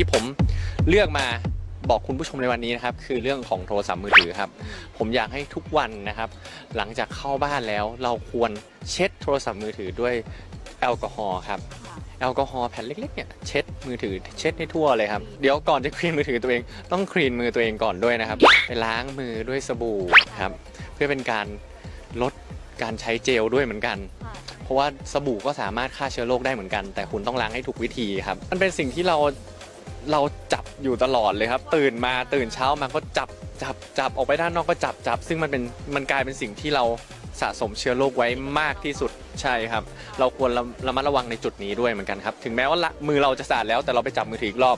ที่ผมเลือกมาบอกคุณผู้ชมในวันนี้นะครับ คือเรื่องของโทรศัพท์มือถือครับ ผมอยากให้ทุกวันนะครับ หลังจากเข้าบ้านแล้วเราควรเช็ดโทรศัพท์มือถือด้วยแอลกอฮอล์ครับแอลกอฮอล์แผ่นเล็กๆเนี่ยเช็ดมือถือเช็ดให้ทั่วเลยครับ เดี๋ยวก่อนจะคลีนมือถือตัวเองต้องคลีนมือตัวเองก่อนด้วยนะครับ ไปล้างมือด้วยสบู่ครับเพื่อเป็นการลดการใช้เจลด้วยเหมือนกัน เพราะว่าสบู่ก็สามารถฆ่าเชื้อโรคได้เหมือนกัน แต่คุณต้องล้างให้ถูกวิธีครับ มันเป็นสิ่งที่เรา เราจับอยู่ตลอดเลยครับ ตื่นมาตื่นเช้ามาก็จับจับจับออกไปด้านนอกก็จับจับ ซึ่งมันเป็นมันกลายเป็นสิ่งที่เราสะสมเชื้อโรคไว้มากที่สุดใช่ครับ เราควรระระมัดระวังในจุดนี้ด้วยเหมือนกันครับ ถึงแม้ว่าละมือเราจะสะอาดแล้วแต่เราไปจับมือถืออีกรอบ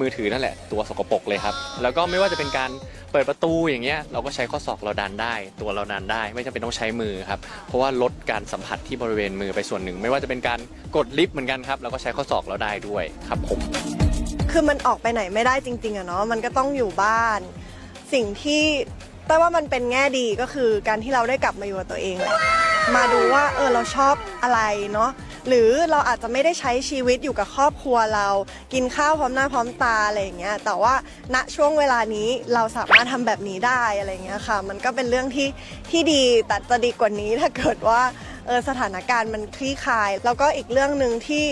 มือถือนั่นแหละตัวสกปรกเลยครับ แล้วก็ไม่ว่าจะเป็นการเปิดประตูอย่างเงี้ยเราก็ใช้ข้อศอกเราดันได้ ตัวเราดันได้ ไม่จำเป็นต้องใช้มือครับ เพราะว่าลดการสัมผัสที่บริเวณมือไปส่วนหนึ่ง ไม่ว่าจะเป็นการกดลิฟต์เหมือนกันครับเราก็ใช้ข้อศอกเราได้ด้วยครับผม คือมันออกไปไหนไม่ได้จริงๆอะเนาะมันก็ต้องอยู่บ้าน สิ่งที่แต่ว่ามันเป็นแง่ดีก็คือการที่เราได้กลับมาอยู่กับตัวเองแหละมาดูว่าเออเราชอบอะไรเนาะหรือเราอาจจะไม่ได้ใช้ชีวิตอยู่กับครอบครัวเรา กินข้าวพร้อมหน้าพร้อมตาอะไรอย่างเงี้ยแต่ว่าณช่วงเวลานี้เราสามารถทำแบบนี้ได้อะไรอย่างเงี้ยค่ะ มันก็เป็นเรื่องที่ที่ดีแต่จะดีกว่านี้ถ้าเกิดว่าเออสถานการณ์มันคลี่คลาย แล้วก็อีกเรื่องหนึ่งที่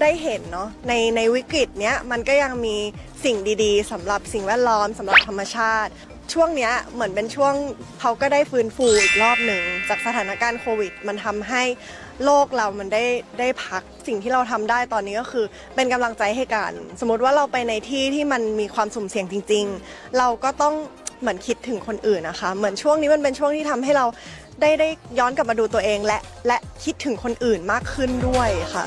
ได้เห็นเนาะในในวิกฤตเนี้ยมันก็ยังมีสิ่งดีๆสำหรับสิ่งแวดล้อมสำหรับธรรมชาติ ช่วงเนี้ยเหมือนเป็นช่วงเขาก็ได้ฟื้นฟูอีกรอบหนึ่งจากสถานการณ์โควิด มันทำให้โลกเรามันได้ได้พักสิ่งที่เราทำได้ตอนนี้ก็คือ เป็นกำลังใจให้กัน สมมติว่าเราไปในที่ที่มันมีความสุ่มเสี่ยงจริง ๆ เราก็ต้องเหมือนคิดถึงคนอื่นนะคะ เหมือนช่วงนี้มันเป็นช่วงที่ทำให้เราได้ได้ย้อนกลับมาดูตัวเองและและคิดถึงคนอื่นมากขึ้นด้วยค่ะ